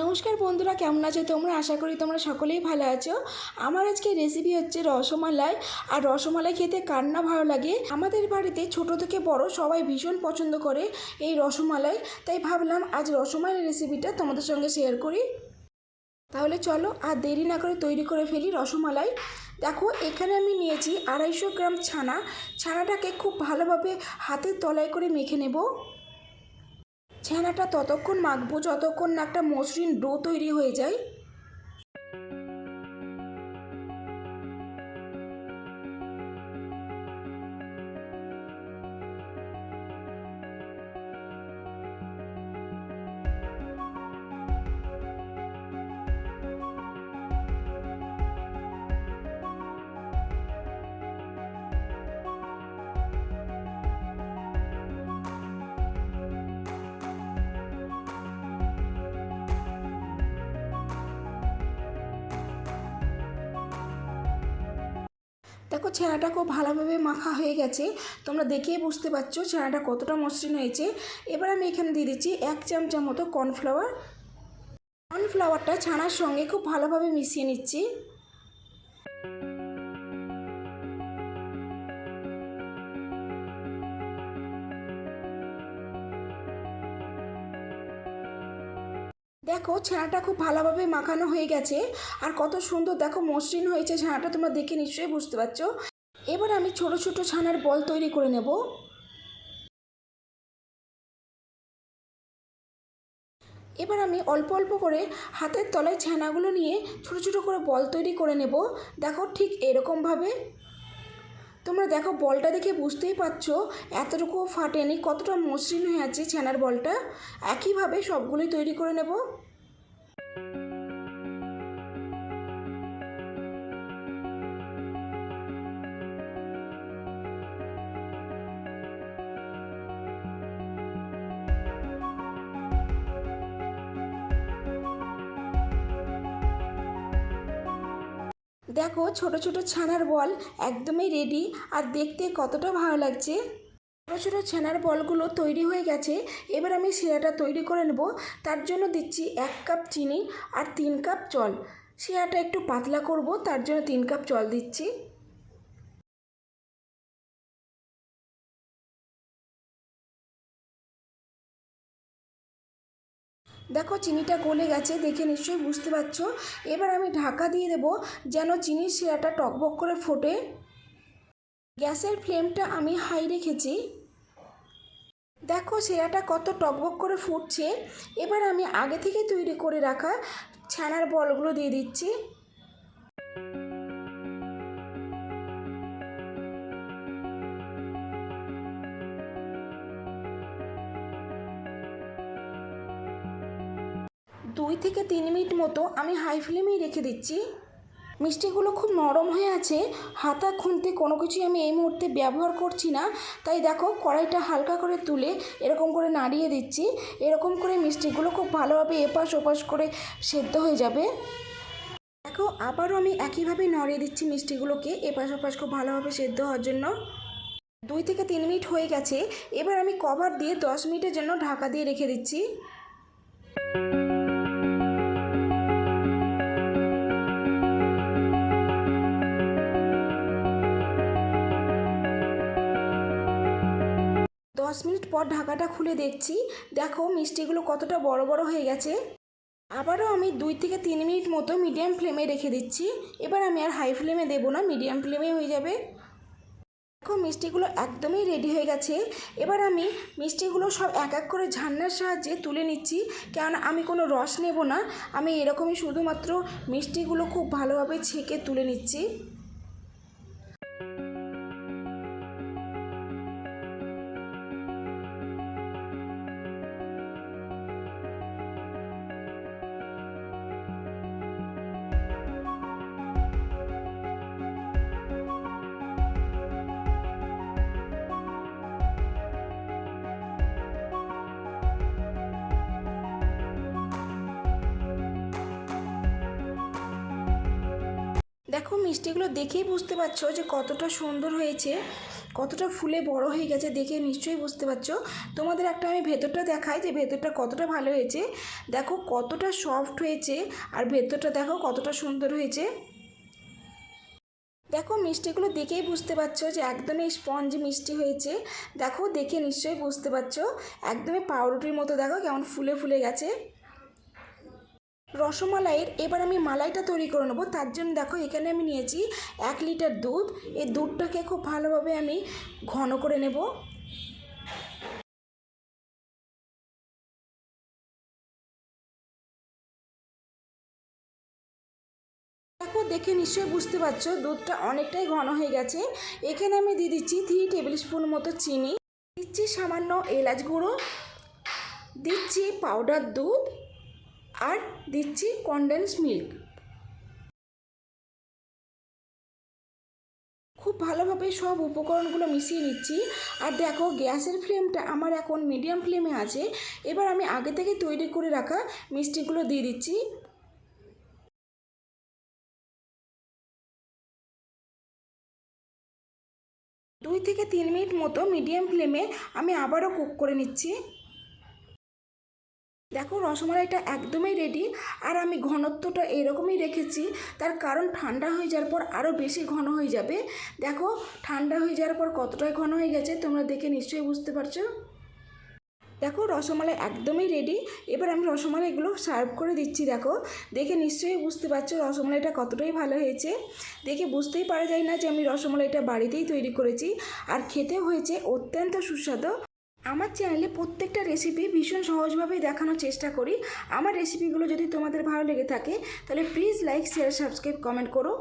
নমস্কার বন্ধুরা, কেমন আছো তোমরা? আশা করি তোমরা সকলেই ভালো আছো। আমার আজকে রেসিপি হচ্ছে রসমালাই। আর রসমালাই খেতে কার না ভালো লাগে? আমাদের বাড়িতে ছোট থেকে বড় সবাই ভীষণ পছন্দ করে এই রসমালাই। তাই ভাবলাম আজ রসমালাই রেসিপিটা তোমাদের সঙ্গে শেয়ার করি। তাহলে চলো আর দেরি না করে তৈরি করে ফেলি রসমালাই। দেখো, এখানে আমি নিয়েছি আড়াইশো গ্রাম ছানা। ছানাটাকে খুব ভালোভাবে হাতের তলায় করে মেখে নেব। ছানাটা ততক্ষণ মাখবো যতক্ষণ না একটা মসৃণ ডো তৈরি হয়ে যায়। দেখো ছেঁড়াটা খুব ভালোভাবে মাখা হয়ে গেছে। তোমরা দেখেই বুঝতে পারছ ছেঁড়াটা কতটা মসৃণ হয়েছে। এবার আমি এখানে দিয়ে দিচ্ছি এক চামচা মতো কর্নফ্লাওয়ার। কর্নফ্লাওয়ারটা ছানার সঙ্গে খুব ভালোভাবে মিশিয়ে নিচ্ছি। দেখো, ছানাটা খুব ভালোভাবে মাখানো হয়ে গেছে। আর কত সুন্দর, দেখো, মসৃণ হয়েছে ছানাটা, তোমরা দেখে নিশ্চয়ই বুঝতে পারছ। এবার আমি ছোট ছোট ছানার বল তৈরি করে নেব। এবার আমি অল্প অল্প করে হাতের তলায় ছানাগুলো নিয়ে ছোট ছোট করে বল তৈরি করে নেব। দেখো, ঠিক এরকমভাবে। তোমরা দেখো, বলটা দেখে বুঝতেই পারছ এতটুকু ফাটেনি, কতটা মসৃণ হয়ে আছে ছানার বলটা। একইভাবে সবগুলোই তৈরি করে নেব। দেখো ছোট ছোট ছানার বল একদমই রেডি আর দেখতে কতটা ভালো লাগছে। ছোটো ছোটো ছানার বলগুলো তৈরি হয়ে গেছে, এবার আমি শিরাটা তৈরি করে নেব। তার জন্য দিচ্ছি এক কাপ চিনি আর তিন কাপ জল। শিরাটা একটু পাতলা করব, তার জন্য তিন কাপ জল দিচ্ছি। দেখো চিনিটা গলে গেছে, দেখে নিশ্চয়ই বুঝতে পারছ। এবার আমি ঢাকা দিয়ে দেবো যেন চিনির শিরাটা টকবক করে ফোটে। গ্যাসের ফ্লেমটা আমি হাই রেখেছি। দেখো শিরাটা কত টকবক করে ফুটছে। এবার আমি আগে থেকে তৈরি করে রাখা ছানার বলগুলো দিয়ে দিচ্ছি। দুই থেকে তিন মিনিট মতো আমি হাই ফ্লেমেই রেখে দিচ্ছি। মিষ্টিগুলো খুব নরম হয়ে আছে। হাতা, খুনতে কোনো কিছুই আমি এই মুহূর্তে ব্যবহার করছি না। তাই দেখো, কড়াইটা হালকা করে তুলে এরকম করে নাড়িয়ে দিচ্ছি। এরকম করে মিষ্টিগুলো খুব ভালোভাবে এপাশ ওপাশ করে সেদ্ধ হয়ে যাবে। দেখো, আবারও আমি একইভাবে নড়িয়ে দিচ্ছি মিষ্টিগুলোকে এপাশ ওপাশ খুব ভালোভাবে সেদ্ধ হওয়ার জন্য। দুই থেকে তিন মিনিট হয়ে গেছে। এবার আমি কভার দিয়ে দশ মিনিটের জন্য ঢাকা দিয়ে রেখে দিচ্ছি। দশ মিনিট পর ঢাকাটা খুলে দেখছি। দেখো, মিষ্টিগুলো কতটা বড় বড় হয়ে গেছে। আবারও আমি দুই থেকে তিন মিনিট মতো মিডিয়াম ফ্লেমে রেখে দিচ্ছি। এবার আমি আর হাই ফ্লেমে দেবো না মিডিয়াম ফ্লেমে হয়ে যাবে। দেখো, মিষ্টিগুলো একদমই রেডি হয়ে গেছে। এবার আমি মিষ্টিগুলো সব এক এক করে ঝান্নার সাহায্যে তুলে নিচ্ছি। কেননা আমি কোনো রস নেব না। আমি এরকমই শুধুমাত্র মিষ্টিগুলো খুব ভালোভাবে ছেঁকে তুলে নিচ্ছি। দেখো, মিষ্টিগুলো দেখেই বুঝতে পারছ যে কতটা সুন্দর হয়েছে, কতটা ফুলে বড় হয়ে গেছে দেখে নিশ্চয়ই বুঝতে পারছ। তোমাদের একটা আমি ভেতরটা দেখাই যে ভেতরটা কতটা ভালো হয়েছে। দেখো, কতটা সফট হয়েছে আর ভেতরটা দেখো কতটা সুন্দর হয়েছে। দেখো, মিষ্টিগুলো দেখেই বুঝতে পারছ যে একদমই স্পঞ্জ মিষ্টি হয়েছে। দেখো, দেখে নিশ্চয়ই বুঝতে পারছ। একদমই পাউরুটির মতো দেখো কেমন ফুলে ফুলে গেছে। রসমালাইয়ের, এবার আমি মালাইটা তৈরি করে নেব। তার জন্য দেখো, এখানে আমি নিয়েছি এক লিটার দুধ। এই দুধটাকে খুব ভালোভাবে আমি ঘন করে নেব। দেখো নিশ্চয়ই বুঝতে পারছ, দুধটা অনেকটাই ঘন হয়ে গেছে। এখানে আমি দিয়ে দিচ্ছি থ্রি টেবিল স্পুন মতো চিনি। দিচ্ছি সামান্য এলাচ গুঁড়ো। দিচ্ছি পাউডার দুধ। আর দিচ্ছি কনডেন্স মিল্ক খুব ভালোভাবে সব উপকরণগুলো মিশিয়ে নিচ্ছি। আর দেখো, গ্যাসের ফ্লেমটা আমার এখন মিডিয়াম ফ্লেমে আছে। এবার আমি আগে থেকে তৈরি করে রাখা মিষ্টিগুলো দিয়ে দিচ্ছি। দুই থেকে তিন মিনিট মতো মিডিয়াম ফ্লেমে আমি আবারও কুক করে নিচ্ছি। দেখো, রসমালাইটা একদমই রেডি আর আমি ঘনত্বটা এরকমই রেখেছি, তার কারণ ঠান্ডা হয়ে যাওয়ার পর আরও বেশি ঘন হয়ে যাবে। দেখো, ঠান্ডা হয়ে যাওয়ার পর কতটাই ঘন হয়ে গেছে, তোমরা দেখে নিশ্চয়ই বুঝতে পারছ। দেখো, রসমালাই একদমই রেডি এবার আমি রসমালাইগুলো সার্ভ করে দিচ্ছি, দেখো। দেখে নিশ্চয়ই বুঝতে পারছ রসমালাইটা কতটাই ভালো হয়েছে। দেখে বুঝতেই পারা যায় না যে আমি রসমালাইটা বাড়িতেই তৈরি করেছি। আর খেতে হয়েছে অত্যন্ত সুস্বাদু। আমার চ্যানেলে প্রত্যেকটা রেসিপি ভীষণ সহজভাবেই দেখানোর চেষ্টা করি। আমার রেসিপিগুলো যদি তোমাদের ভালো লেগে থাকে, তাহলে please like share subscribe comment করো।